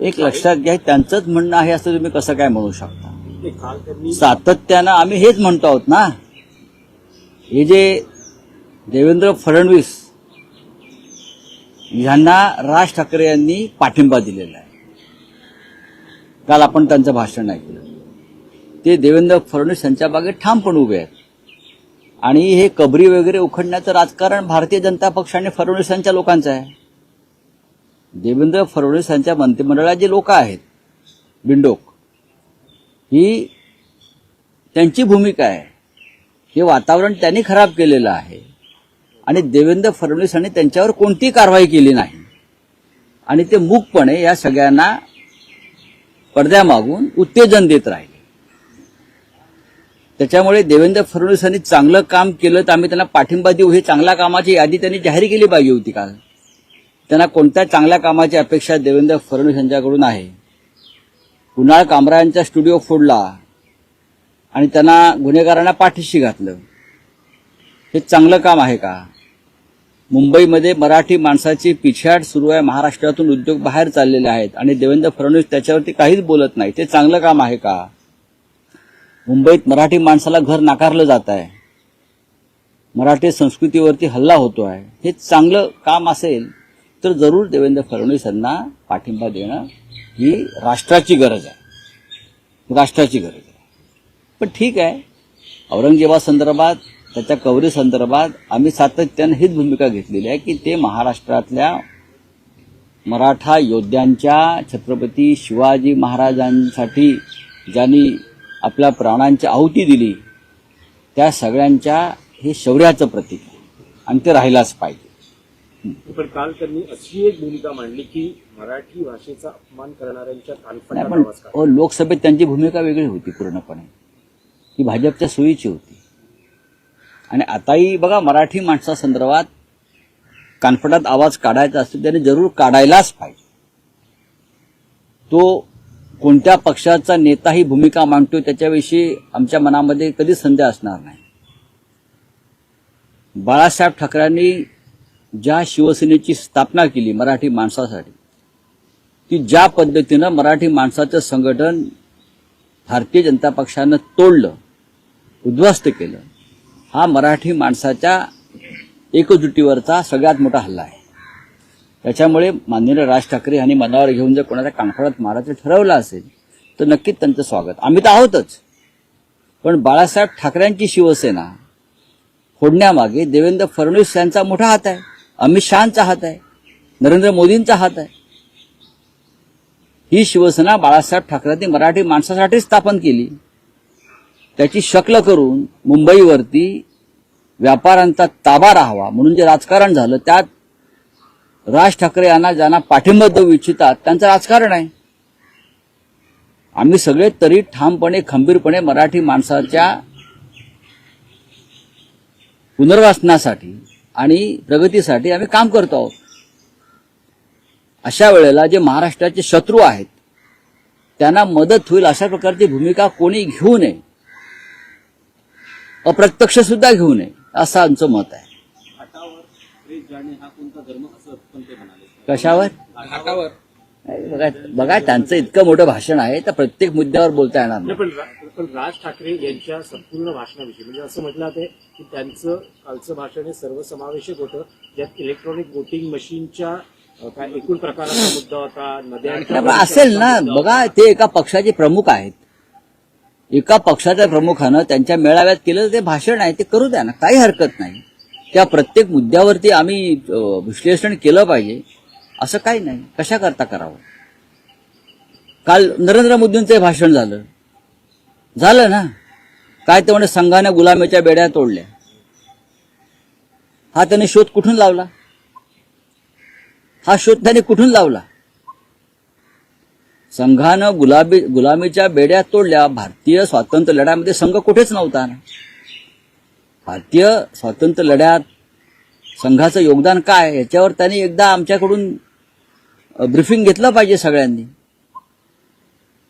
एक लक्षात घ्या त्यांचंच म्हणणं आहे असं तुम्ही कसं काय म्हणू शकता? सातत्यानं आम्ही हेच म्हणतो आहोत ना? हे जे देवेंद्र फडणवीस यांना राज ठाकरे यांनी पाठिंबा दिलेला आहे. काल आपण त्यांचं भाषण ऐकलं. ते देवेंद्र फडणवीस यांच्या बागेत ठामपणे उभे आहेत. आणि हे कबरी वगैरे उखडण्याचं राजकारण भारतीय जनता पक्षाने फडणवीस यांच्या लोकांचं आहे. देवेंद्र फडणवीस यांच्या मंत्रिमंडळात जे लोक आहेत बिंडोक ही त्यांची भूमिका आहे. हे वातावरण त्यांनी खराब केलेलं आहे. आणि देवेंद्र फडणवीस यांनी त्यांच्यावर कोणतीही कारवाई केली नाही. आणि ते मूकपणे या सगळ्यांना पडद्यामागून उत्तेजन देत राहिले. त्याच्यामुळे देवेंद्र फडणवीस यांनी चांगलं काम केलं तर आम्ही त्यांना पाठिंबा देऊ. हे चांगल्या कामाची यादी त्यांनी जाहीर केली पाहिजे होती काल. त्यांना कोणत्या चांगल्या कामाची अपेक्षा देवेंद्र फडणवीस यांच्याकडून आहे? कुणाळ कामरायांचा स्टुडिओ फोडला आणि त्यांना गुन्हेगारांना पाठीशी घातलं. हे चांगलं काम आहे का? मुंबईमध्ये मराठी माणसाची पिछाड सुरू आहे महाराष्ट्रातून उद्योग बाहेर चाललेले आहेत आणि देवेंद्र फडणवीस त्याच्यावरती काहीच बोलत नाही. ते चांगलं काम आहे का? मुंबईत मराठी माणसाला घर नाकारलं जात आहे. मराठी संस्कृतीवरती हल्ला होतो आहे हे चांगलं काम असेल तर जरूर देवेंद्र फडणवीस यांना पाठिंबा देणं ही राष्ट्राची गरज आहे. राष्ट्राची गरज आहे. पण ठीक आहे. औरंगजेबासंदर्भात त्याच्या कवरी संदर्भात आम्ही सातत्यानं हीच भूमिका घेतलेली आहे की ते महाराष्ट्रातल्या मराठा योद्ध्यांच्या छत्रपती शिवाजी महाराजांसाठी ज्यांनी आपल्या प्राणांची आहुती दिली त्या सगळ्यांच्या हे शौर्याचं प्रतीक आहे. आणि ते राहिलाच पाहिजे. पण काल त्यांनी अशी एक भूमिका मांडली की मराठी भाषेचा अपमान करणाऱ्यांच्या पण लोकसभेत त्यांची भूमिका वेगळी होती पूर्णपणे. ती भाजपच्या सोयीची होती. आणि आताही बघा मराठी माणसासंदर्भात कानफटात आवाज काढायचा असतो त्याने जरूर काढायलाच पाहिजे. तो कोणत्या पक्षाचा नेता ही भूमिका मांडतो त्याच्याविषयी आमच्या मनामध्ये कधीच संदेह असणार नाही. बाळासाहेब ठाकरेंनी ज्या शिवसेनेची स्थापना केली मराठी माणसासाठी की ज्या पद्धतीनं मराठी माणसाचं संघटन भारतीय जनता पक्षानं तोडलं उद्ध्वस्त केलं हा मराठी माणसाच्या एकजुटीवरचा सगळ्यात मोठा हल्ला आहे. त्याच्यामुळे माननीय राज ठाकरे यांनी मनावर घेऊन जर कोणाच्या कानफळात मारायचं ठरवलं असेल तर नक्कीच त्यांचं स्वागत. आम्ही तर आहोतच. पण बाळासाहेब ठाकरेंची शिवसेना फोडण्यामागे देवेंद्र फडणवीस यांचा मोठा हात आहे. अमित शहाचा हात आहे. नरेंद्र मोदींचा हात आहे. ही शिवसेना बाळासाहेब ठाकरेंनी मराठी माणसासाठी स्थापन केली. त्याची शकल करून मुंबईवरती व्यापाऱ्यांचा ताबा राहावा म्हणून जे राजकारण झालं त्यात राज ठाकरे यांना ज्यांना पाठिंबा देऊ इच्छितात त्यांचं राजकारण आहे. आम्ही सगळे तरी ठामपणे खंबीरपणे मराठी माणसाच्या पुनर्वासनासाठी आणि प्रगतीसाठी आम्ही काम करतो आहोत. अशा वेळेला जे महाराष्ट्राचे शत्रू आहेत त्यांना मदत होईल अशा प्रकारची भूमिका कोणी घेऊ नये अप्रत्यक्ष सुद्धा घेऊ नये असं आमचं मत आहे. कशावर? बघा बघा त्यांचं इतकं मोठं भाषण आहे तर प्रत्येक मुद्द्यावर बोलता येणार नाही. पण राज ठाकरे यांच्या संपूर्ण भाषणाविषयी म्हणजे असं म्हटलं जाते की त्यांचं कालचं भाषण हे सर्वसमावेशक होतं. ज्यात इलेक्ट्रॉनिक वोटिंग मशीनच्या काय एकूण प्रकाराचा मुद्दा होता असेल ना. बघा ते एका पक्षाचे प्रमुख आहेत. एका पक्षाच्या प्रमुखानं त्यांच्या मेळाव्यात केलं ते भाषण आहे ते करू द्या ना. काही हरकत नाही. त्या प्रत्येक मुद्द्यावरती आम्ही विश्लेषण केलं पाहिजे. असं काही नाही. कशा करता करावं? काल नरेंद्र मोदींचं भाषण झालं. झालं ना? काय ते म्हणे संघाने गुलामीच्या बेड्या तोडल्या. हा त्याने शोध कुठून लावला? हा शोध त्याने कुठून लावला? संघानं गुलाबी गुलामीच्या बेड्या तोडल्या. भारतीय स्वातंत्र्य लढ्यामध्ये संघ कुठेच नव्हता ना? भारतीय स्वातंत्र्य लढ्यात संघाचं योगदान काय? याच्यावर त्यांनी एकदा आमच्याकडून ब्रिफिंग घेतलं पाहिजे सगळ्यांनी.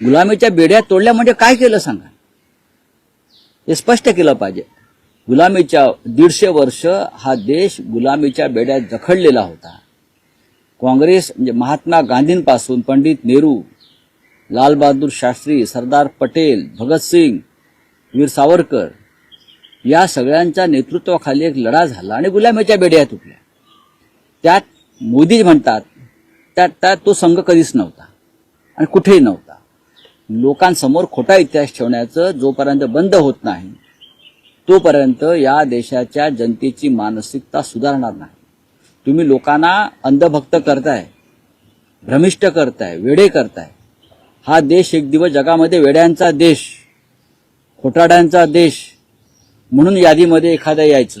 गुलामीच्या बेड्या तोडल्या म्हणजे काय केलं सांगा? हे स्पष्ट केलं पाहिजे. गुलामीच्या दीडशे वर्ष हा देश गुलामीच्या बेड्यात जखडलेला होता. काँग्रेस म्हणजे महात्मा गांधींपासून पंडित नेहरू लालबहादूर शास्त्री सरदार पटेल भगतसिंग वीर सावरकर या सगळ्यांच्या नेतृत्वाखाली एक लढा झाला आणि गुलामीच्या बेड्या तुटल्या त्यात मोदी म्हणतात त्यात त्यात तो संघ कधीच नव्हता आणि कुठेही नव्हता. लोकांसमोर खोटा इतिहास ठेवण्याचं जोपर्यंत बंद होत नाही तोपर्यंत या देशाच्या जनतेची मानसिकता सुधारणार नाही. तुम्ही लोकांना अंधभक्त करताय भ्रमिष्ट करताय वेडे करताय. हा देश एक दिवस जगामध्ये वेड्यांचा देश खोटाड्यांचा देश म्हणून यादीमध्ये एखादा यायचं.